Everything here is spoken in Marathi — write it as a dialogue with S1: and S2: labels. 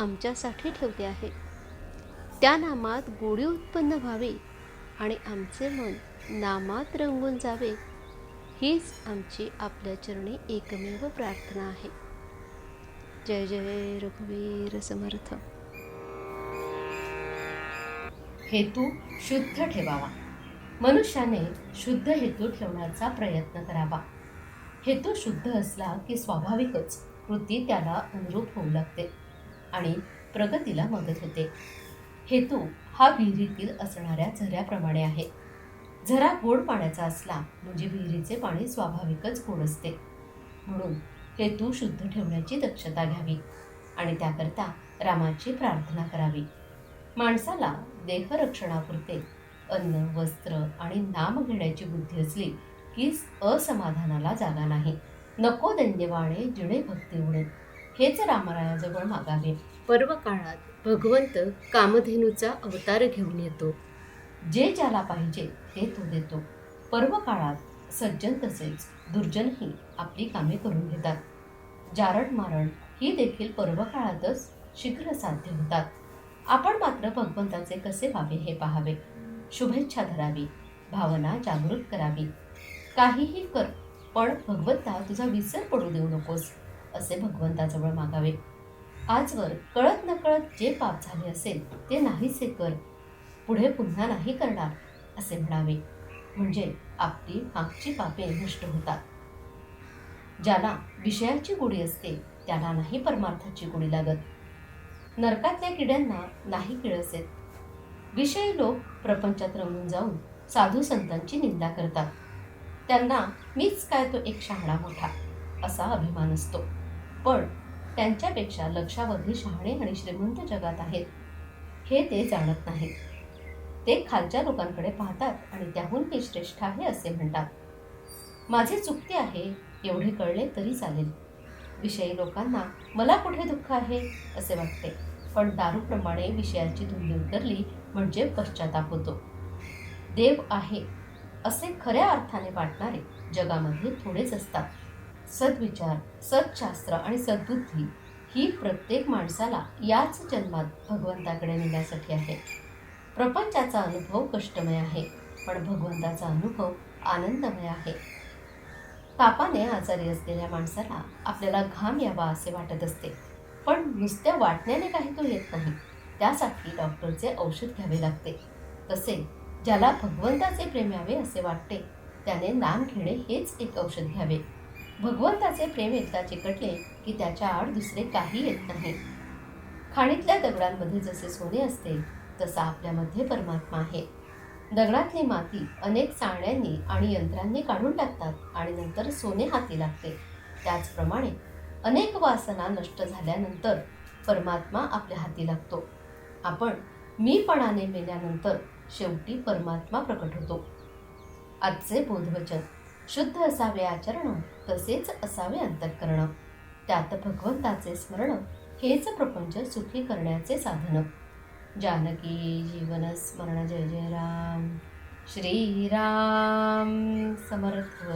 S1: आमच्यासाठी ठेवले आहे. त्या नामात गोडी उत्पन्न व्हावी आणि आमचे मन नामात रंगून जावे हीच आमची आपल्या चरणी एकमेव प्रार्थना आहे. जय जय रघुवीर समर्थ.
S2: हेतू शुद्ध ठेवावा. मनुष्याने शुद्ध हेतू ठेवण्याचा प्रयत्न करावा. हेतू शुद्ध असला की स्वाभाविकच कृती त्याला अनुरूप होऊ लागते. आणि प्रगतीला मदत होते. हेतू हा विहिरीतील असणाऱ्या झऱ्याप्रमाणे आहे. झरा गोड पाण्याचा असला म्हणजे विहिरीचे पाणी स्वाभाविकच गोड असते. म्हणून हेतू शुद्ध ठेवण्याची दक्षता घ्यावी आणि त्याकरता रामाची प्रार्थना करावी. माणसाला देहरक्षणापुरते अन्न वस्त्र आणि नाम घेण्याची बुद्धी असली की असमाधानाला जागा नाही. नको दैन्यवाणे जिणे भक्ती उणे. हेच रामरायाजवळ मागावे.
S1: पर्व काळात भगवंत कामधेनूचा अवतार घेऊन येतो.
S2: जे ज्याला पाहिजे ते तो देतो. पर्व काळात सज्जन तसेच दुर्जनही आपली कामे करून घेतात. जारण मारण ही देखील पर्व काळातच शीघ्र साध्य होतात. आपण मात्र भगवंताचे कसे व्हावे हे पाहावे. शुभेच्छा धरावी. भावना जागृत करावी. काहीही कर पण भगवंता तुझा विसर पडू देऊ नकोस. असे भगवंताजवळ मागावे. आजवर कळत नकळत जे पाप झाले असेल ते नाहीसे कर. पुढे पुन्हा नाही करणार असे म्हणावे. म्हणजे आपली मागची पापे नष्ट होतात. ज्याला विषयाची गोडी असते त्याला नाही परमार्थाची गोडी लागत. नरकातल्या किड्यांना नाही किळसेत. विषय विषयी लोक प्रपंचात रमून जाऊन साधू संतांची निंदा करतात. त्यांना मीच काय तो एक शहाणा मोठा असा अभिमान असतो. पण त्यांच्यापेक्षा लक्षावधी शहाणे आणि श्रीमंत जगात आहेत. हे ते जाणत नाहीत. ते खालच्या लोकांकडे पाहतात आणि त्याहून मी श्रेष्ठ आहे असे म्हणतात. माझे चुकते आहे एवढे कळले तरी चालेल. विषयी लोकांना मला कुठे दुःख आहे? असे वाटते. पण दारूप्रमाणे विषयाची धुंदी उतरली म्हणजे पश्चाताप होतो. देव आहे असे खऱ्या अर्थाने वाटणारे जगामध्ये थोडेच असतात. सद्विचार सत्शास्त्र आणि सद्बुद्धी ही प्रत्येक माणसाला याच जन्मात भगवंताकडे नेण्यासाठी आहे. प्रपंचाचा अनुभव कष्टमय आहे पण भगवंताचा अनुभव आनंदमय आहे. तापाने आजारी असलेल्या माणसाला आपल्याला घाम यावा असे वाटत असते पण नुसत्या वाटण्याने काही तो येत नाही. त्यासाठी डॉक्टरचे औषध घ्यावे लागते. तसे ज्याला भगवंताचे प्रेम यावे असे वाटते त्याने नाम घेणे हेच एक औषध घ्यावे. भगवंताचे प्रेम एकदा चिकटले की त्याच्या आड दुसरे काही येत नाही. खाणीतल्या दगडांमध्ये जसे सोने असते तसा आपल्यामध्ये परमात्मा आहे. दगडातली माती अनेक चाळण्यांनी आणि यंत्रांनी काढून टाकतात आणि नंतर सोने हाती लागते. त्याचप्रमाणे अनेक वासना नष्ट झाल्यानंतर परमात्मा आपल्या हाती लागतो. आपण मीपणाने मेल्यानंतर शेवटी परमात्मा प्रकट होतो. आजचे बोधवचन. शुद्ध असावे आचरण तसेच असावे अंतःकरण. त्यात भगवंताचे स्मरण हेच प्रपंच सुखी करण्याचे साधन. जानकी जीवन स्मरण जय जय राम. श्रीराम समर्थ.